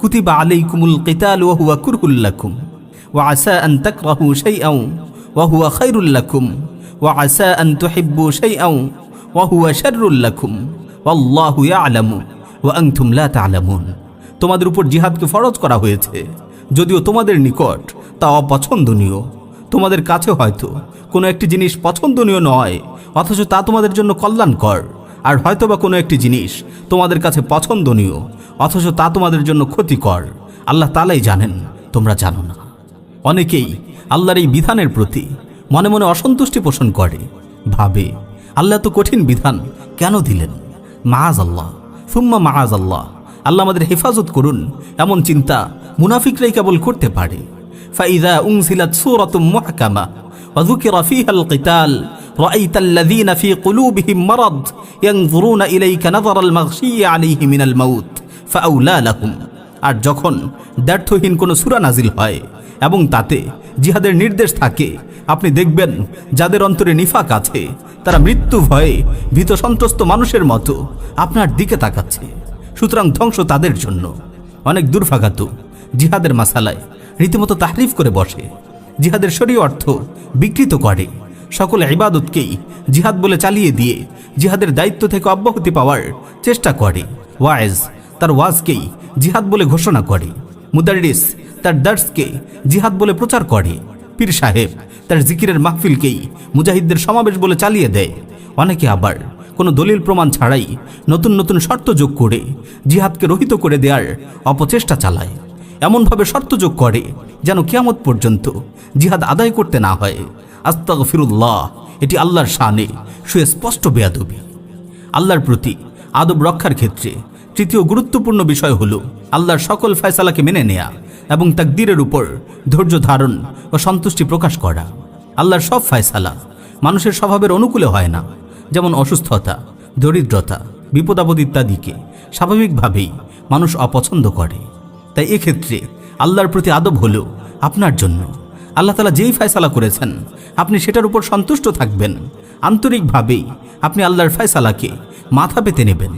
কুতিবা আলাইকুমুল কিতাল ওয়াহুয়া কুরহুল্লাকুম ওয়া আসা আন তাকরাহু ওয়া হুয়া খায়রুল্লাকুম ওয়া আসা আন তুহিব্বু ওয়া হুয়া শাররুল্লাকুম আল্লাহু ইয়ালামু ওয়া আনতুম তোমাদের উপর জিহাদকে ফরজ করা হয়েছে। যদিও তোমাদের নিকট তা অপছন্দনীয়। তোমাদের কাছে হয়তো কোনো একটি জিনিস পছন্দনীয় নয়, অথচ তা তোমাদের জন্য কল্যাণকর। আর হয়তোবা কোনো একটি জিনিস তোমাদের কাছে পছন্দনীয় অথচ তা তোমাদের জন্য ক্ষতিকর আল্লাহ তালাই জানেন তোমরা জানো না অনেকেই আল্লাহর এই বিধানের প্রতি মনে মনে অসন্তুষ্টি পোষণ করে ভাবে আল্লাহ তো কঠিন বিধান কেন দিলেন মাহাজ আল্লাহ সুম্মা মাহাজ আল্লাহ আল্লাহ আমাদের হেফাজত করুন এমন চিন্তা মুনাফিকরাই কেবল করতে পারে ফাইদা উংসিলাত সুরাতুম মুহকামা وذكر فيها القتال رأيت الذين في قلوبهم مرض ينظرون إليك نظر المغشي عليه من الموت فأولى لهم আর যখন ব্যর্থহীন কোনো সূরা নাজিল হয় এবং তাতে জিহাদের নির্দেশ থাকে আপনি দেখবেন যাদের অন্তরে নিফাক আছে তারা মৃত্যু ভয়ে ভীত সন্ত্রস্ত মানুষের মতো আপনার দিকে তাকাচ্ছে সুতরাং ধ্বংস তাদের জন্য অনেক দুর্ভাগাত জিহাদের মাসালায় রীতিমতো তাহরিফ করে বসে জিহাদের সরি অর্থ বিকৃত করে সকল ইবাদতকেই জিহাদ বলে চালিয়ে দিয়ে জিহাদের দায়িত্ব থেকে অব্যাহতি পাওয়ার চেষ্টা করে। ওয়াইজ তার ওয়াজকেই জিহাদ বলে ঘোষণা করে। মুদারিস তার দার্সকে জিহাদ বলে প্রচার করে। পীর সাহেব তার জিকিরের মাহফিলকেই মুজাহিদদের সমাবেশ বলে চালিয়ে দেয়। অনেকে আবার কোনো দলিল প্রমাণ ছাড়াই নতুন নতুন শর্ত যোগ করে জিহাদকে রহিত করে দেওয়ার অপচেষ্টা চালায়। এমনভাবে শর্ত যোগ করে যেন কিয়ামত পর্যন্ত জিহাদ আদায় করতে না হয়। আস্তাগ ফিরুল্লাহ এটি আল্লাহর শানে সুস্পষ্ট বেয়াদবি। আল্লাহর প্রতি আদব রক্ষার ক্ষেত্রে তৃতীয় গুরুত্বপূর্ণ বিষয় হল আল্লাহর সকল ফয়সালাকে মেনে নেয়া এবং তাকদীরের উপর ধৈর্য ধারণ ও সন্তুষ্টি প্রকাশ করা। আল্লাহর সব ফয়সালা মানুষের স্বভাবের অনুকূলে হয় না, যেমন অসুস্থতা, দরিদ্রতা, বিপদাপদ ইত্যাদিকে স্বাভাবিকভাবেই মানুষ অপছন্দ করে। তাই এক্ষেত্রে আল্লাহর প্রতি আদব হলো আপনার জন্য আল্লাহ তালা যেই ফয়সালা করেছেন, আপনি সেটার উপর সন্তুষ্ট থাকবেন। আন্তরিকভাবেই আপনি আল্লাহর ফয়সালাকে মাথা পেতে নেবেন।